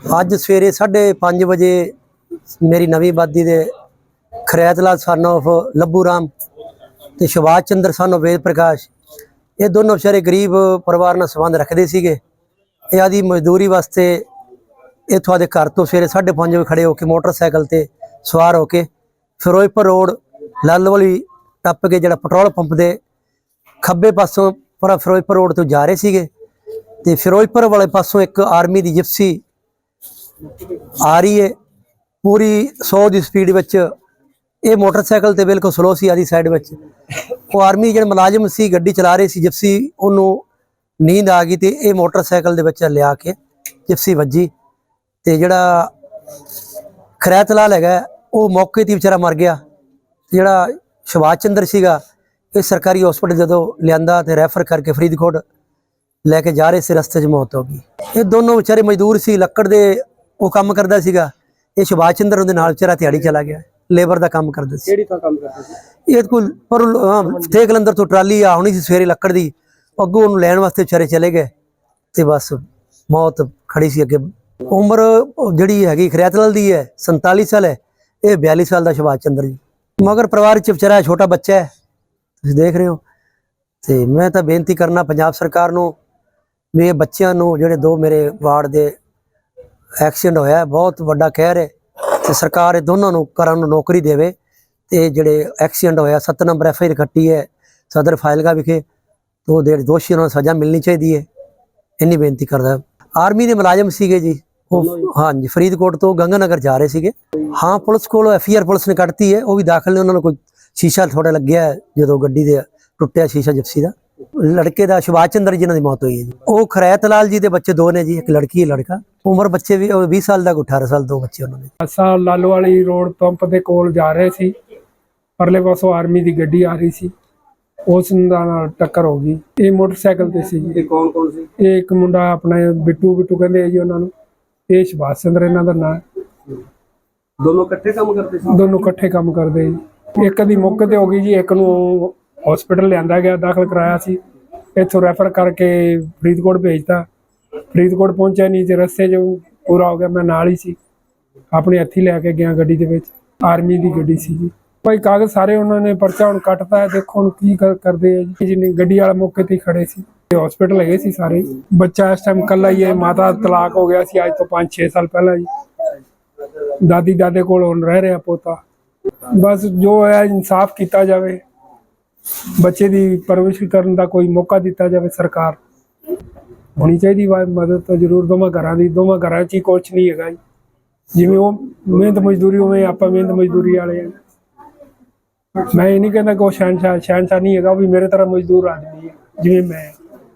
ਅੱਜ ਸਵੇਰੇ 5:30 ਵਜੇ ਮੇਰੀ ਨਵੀਂ ਬਾਦੀ ਦੇ ਖਰੈਤ ਲਾਲ ਸਨ of ਲੱਭੂ ਰਾਮ ਤੇ ਸ਼ਿਵਾਜ ਚੰਦਰ ਸਨ of ਵੇਦ ਪ੍ਰਕਾਸ਼, ਇਹ ਦੋਨੋਂ ਵਿਚਾਰੇ ਗਰੀਬ ਪਰਿਵਾਰ ਨਾਲ ਸੰਬੰਧ ਰੱਖਦੇ ਸੀਗੇ। ਇਹ ਆਦੀ ਮਜ਼ਦੂਰੀ ਵਾਸਤੇ ਇੱਥੋਂ ਦੇ ਘਰ ਤੋਂ ਸਵੇਰੇ 5:30 ਵਜੇ ਖੜੇ ਹੋ ਕੇ ਮੋਟਰਸਾਈਕਲ ਤੇ ਸਵਾਰ ਹੋ ਕੇ ਫਿਰੋਜ਼ਪੁਰ ਰੋਡ ਲਾਲਵਲੀ ਟੱਪ ਕੇ ਜਿਹੜਾ ਪੈਟਰੋਲ ਪੰਪ ਦੇ ਖੱਬੇ ਪਾਸੋਂ ਪਰ ਫਿਰੋਜ਼ਪੁਰ ਰੋਡ ਤੋਂ ਜਾ ਰਹੇ ਸੀਗੇ ਤੇ ਫਿਰੋਜ਼ਪੁਰ ਵਾਲੇ ਪਾਸੋਂ ਇੱਕ ਆਰਮੀ ਦੀ ਜਿਪਸੀ ਆ ਰਹੀ ਹੈ ਪੂਰੀ 100 ਦੀ ਸਪੀਡ ਵਿੱਚ ਇਹ ਮੋਟਰਸਾਈਕਲ ਤੇ ਬਿਲਕੁਲ ਸਲੋ ਸੀ ਆਦੀ ਸਾਈਡ ਵਿੱਚ। ਉਹ ਆਰਮੀ ਜਿਹੜੇ ਮੁਲਾਜ਼ਮ ਸੀ, ਗੱਡੀ ਚਲਾ ਰਹੇ ਸੀ ਜਿਪਸੀ ਉਹਨੂੰ ਨੀਂਦ ਆ ਗਈ ਤੇ ਇਹ ਮੋਟਰਸਾਈਕਲ ਦੇ ਵਿੱਚ ਲਿਆ ਕੇ ਜਿਪਸੀ ਵੱਜੀ ਤੇ ਜਿਹੜਾ ਖਰੈਤ ਲਾਲ ਹੈਗਾ, ਉਹ ਮੌਕੇ ਤੇ ਵਿਚਾਰਾ ਮਰ ਗਿਆ। ਜਿਹੜਾ ਸ਼ਿਵਾਜ ਚੰਦਰ ਸੀਗਾ, ਇਹ ਸਰਕਾਰੀ ਹਸਪੀਟਲ ਜਦੋਂ ਲਿਆਂਦਾ ਤੇ ਰੈਫਰ ਕਰਕੇ ਫਰੀਦਕੋਟ ਲੈ ਕੇ ਜਾ ਰਹੇ ਸੀ, ਰਸਤੇ 'ਚ ਮੌਤ ਹੋ ਗਈ। ਇਹ ਦੋਨੋਂ ਵਿਚਾਰੇ ਮਜ਼ਦੂਰ ਸੀ, ਲੱਕੜ ਦੇ ਉਹ ਕੰਮ ਕਰਦਾ ਸੀਗਾ ਇਹ ਸੁਭਾਸ਼ ਚੰਦਰ ਉਹਦੇ ਨਾਲ ਵਿਚਾਰਾ ਦਿਹਾੜੀ ਚਲਾ ਗਿਆ ਲੇਬਰ ਦਾ ਕੰਮ ਕਰਦਾ ਸੀ। ਕਿਹੜੀ ਥਾਂ ਕੰਮ ਕਰਦੇ ਸੀ? ਇਹ ਕੋਲ ਪਰ ਥੇ ਕਲੰਦਰ ਤੋਂ ਟਰਾਲੀ ਆਉਣੀ ਸੀ ਸਵੇਰੇ ਲੱਕੜ ਦੀ ਅੱਗੋਂ ਉਹਨੂੰ ਲੈਣ ਵਾਸਤੇ ਵਿਚਾਰੇ ਚਲੇ ਗਏ ਤੇ ਬਸ ਮੌਤ ਖੜੀ ਸੀ ਅੱਗੇ। ਉਮਰ ਜਿਹੜੀ ਹੈਗੀ ਖਰਿਆਤਲਾਲ ਦੀ ਹੈ 47 ਸਾਲ ਹੈ ਇਹ 42 ਸਾਲ ਦਾ ਸੁਭਾਸ਼ ਚੰਦਰ ਜੀ। ਮਗਰ ਪਰਿਵਾਰ ਚ ਵਿਚਾਰਾ ਛੋਟਾ ਬੱਚਾ ਹੈ ਤੁਸੀਂ ਦੇਖ ਰਹੇ ਹੋ ਤੇ ਮੈਂ ਤਾਂ ਬੇਨਤੀ ਕਰਨਾ ਪੰਜਾਬ ਸਰਕਾਰ ਨੂੰ ਵੀ ਇਹ ਬੱਚਿਆਂ ਨੂੰ ਜਿਹੜੇ ਦੋ ਮੇਰੇ ਵਾਰਡ ਦੇ ਐਕਸੀਡੈਂਟ ਹੋਇਆ ਬਹੁਤ ਵੱਡਾ ਕਹਿਰ ਹੈ ਤੇ ਸਰਕਾਰ ਇਹ ਦੋਨਾਂ ਨੂੰ ਕਰਨ ਨੂੰ ਨੌਕਰੀ ਦੇਵੇ ਤੇ ਜਿਹੜੇ ਐਕਸੀਡੈਂਟ ਹੋਇਆ 7 ਨੰਬਰ ਐਫ ਕੱਟੀ ਹੈ, ਸਦਰ ਫਾਇਲਗਾ ਵਿਖੇ ਤੋਂ ਦੇ ਦੋਸ਼ੀ ਨੂੰ ਸਜ਼ਾ ਮਿਲਣੀ ਚਾਹੀਦੀ ਹੈ। ਇੰਨੀ ਬੇਨਤੀ ਕਰਦਾ ਆਰਮੀ ਦੇ ਮੁਲਾਜ਼ਮ ਸੀਗੇ ਜੀ, ਉਹ ਹਾਂਜੀ, ਫਰੀਦਕੋਟ ਤੋਂ ਗੰਗਾਨਗਰ ਜਾ ਰਹੇ ਸੀਗੇ। ਹਾਂ, ਪੁਲਿਸ ਕੋਲ ਐਫ ਆਰ ਪੁਲਿਸ ਨੇ ਕੱਟਤੀ ਹੈ, ਉਹ ਵੀ ਦਾਖਲ ਨੇ, ਉਹਨਾਂ ਨੂੰ ਕੋਈ ਸ਼ੀਸ਼ਾ ਥੋੜਾ ਲੱਗਿਆ ਜਦੋਂ ਗੱਡੀ ਦੇ ਟੁੱਟਿਆ ਸ਼ੀਸ਼ਾ ਜਪਸੀ ਦਾ। ਲੜਕੇ ਦਾ ਸੁਭਾਸ਼ ਚੰਦਰ ਜੀ ਦੀ ਮੌਤ ਹੋਈ ਹੈ ਜੀ। ਉਹ ਖਰੈਤ ਲਾਲ ਜੀ ਦੇ ਬੱਚੇ ਦੋ ਨੇ ਜੀ ਇੱਕ ਲੜਕੀ ਹੈ ਲੜਕਾ। ਉਮਰ ਬੱਚੇ ਵੀ ਉਹ 20 ਸਾਲ ਦਾ ਕੋਈ 18 ਸਾਲ ਦੋ ਬੱਚੇ ਉਹਨਾਂ ਦੇ। ਅਸਾਂ ਲਾਲੋ ਵਾਲੀ ਰੋਡ ਪੰਪ ਦੇ ਕੋਲ ਜਾ ਰਹੇ ਸੀ। ਪਰਲੇ ਪਾਸੋਂ ਆਰਮੀ ਦੀ ਗੱਡੀ ਆ ਰਹੀ ਸੀ। ਉਸ ਨਾਲ ਟੱਕਰ ਹੋ ਗਈ। ਇਹ ਮੋਟਰਸਾਈਕਲ ਤੇ ਸੀ ਜੀ। ਕੌਣ ਕੌਣ ਸੀ? ਇਹ ਇੱਕ ਮੁੰਡਾ ਆਪਣਾ ਬਿੱਟੂ ਬਿੱਟੂ ਕਹਿੰਦੇ ਆ ਜੀ ਉਹਨਾਂ ਨੂੰ। ਇਹ ਸੁਭਾਸ਼ ਚੰਦਰ ਇਹਨਾਂ ਦਾ ਨਾਂ। ਦੋਨੋਂ ਇਕੱਠੇ ਕੰਮ ਕਰਦੇ ਸੀ? ਦੋਨੋਂ ਇਕੱਠੇ ਕੰਮ ਕਰਦੇ ਜੀ। ਇੱਕ ਦੀ ਮੁੱਕ ਤੇ ਹੋ ਗਈ ਜੀ ਇੱਕ ਨੂੰ ਹਸਪੀਟਲ ਲਿਆਂਦਾ ਗਿਆ, ਦਾਖਲ ਕਰਾਇਆ ਸੀ। ਇੱਥੋਂ ਰੈਫਰ ਕਰਕੇ ਫਰੀਦਕੋਟ ਭੇਜਤਾ। ਫਰੀਦਕੋਟ ਪਹੁੰਚਿਆ ਨਹੀਂ ਤੇ ਰਸਤੇ 'ਚ ਪੂਰਾ ਹੋ ਗਿਆ, ਮੈਂ ਨਾਲ ਹੀ ਸੀ। ਆਪਣੇ ਹੱਥੀ ਲੈ ਕੇ ਗਿਆ ਗੱਡੀ ਦੇ ਵਿੱਚ। ਆਰਮੀ ਦੀ ਗੱਡੀ ਸੀ ਜੀ ਭਾਈ ਕਾਗਜ਼ ਸਾਰੇ ਉਹਨਾਂ ਨੇ ਪਰਚਾ ਹੁਣ ਕੱਟਤਾ ਹੈ, ਦੇਖੋ ਹੁਣ ਕੀ ਕਰਦੇ ਆ ਜੀ। ਜਿੰਨੀ ਗੱਡੀ ਵਾਲਾ ਮੌਕੇ ਤੇ ਖੜੇ ਸੀ। ਤੇ ਹਸਪੀਟਲ ਹੈਗੇ ਸੀ ਸਾਰੇ। ਬੱਚਾ ਇਸ ਟਾਈਮ ਕੱਲਾ ਹੀ ਹੈ, ਮਾਤਾ ਦਾ ਤਲਾਕ ਹੋ ਗਿਆ ਸੀ ਅੱਜ ਤੋਂ 5-6 ਸਾਲ ਪਹਿਲਾਂ ਜੀ। ਦਾਦੀ ਦਾਦੇ ਕੋਲ ਹੁਣ ਰਹਿ ਰਿਹਾ ਪੋਤਾ। ਬਸ ਜੋ ਹੈ ਇਨਸਾਫ ਕੀਤਾ ਜਾਵੇ। ਬੱਚੇ ਦੀ ਪਰਵਰਿਸ਼ ਕਰਨ ਦਾ ਕੋਈ ਮੌਕਾ ਦਿੱਤਾ ਜਾਵੇ ਸਰਕਾਰ। ਹੋਣੀ ਚਾਹੀਦੀ ਵਾ ਮਦਦ ਤਾਂ ਜ਼ਰੂਰ, ਦੋਵਾਂ ਘਰਾਂ ਦੀ, ਦੋਵਾਂ ਘਰਾਂ 'ਚ ਹੀ ਕੁਛ ਨਹੀਂ ਹੈਗਾ ਜੀ। ਜਿਵੇਂ ਉਹ ਮਿਹਨਤ ਮਜ਼ਦੂਰੀ ਉਵੇਂ ਆਪਾਂ ਮਿਹਨਤ ਮਜ਼ਦੂਰੀ ਵਾਲੇ ਆ। ਮੈਂ ਇਹ ਨਹੀਂ ਕਹਿੰਦਾ ਕਿ ਉਹ ਸ਼ਹਿਨਸ਼ਾਹ ਸ਼ਹਿਨਸ਼ਾਹ ਨਹੀਂ ਹੈਗਾ, ਉਹ ਵੀ ਮੇਰੇ ਤਰ੍ਹਾਂ ਮਜ਼ਦੂਰ ਆਦਮੀ ਹੈ ਜਿਵੇਂ ਮੈਂ।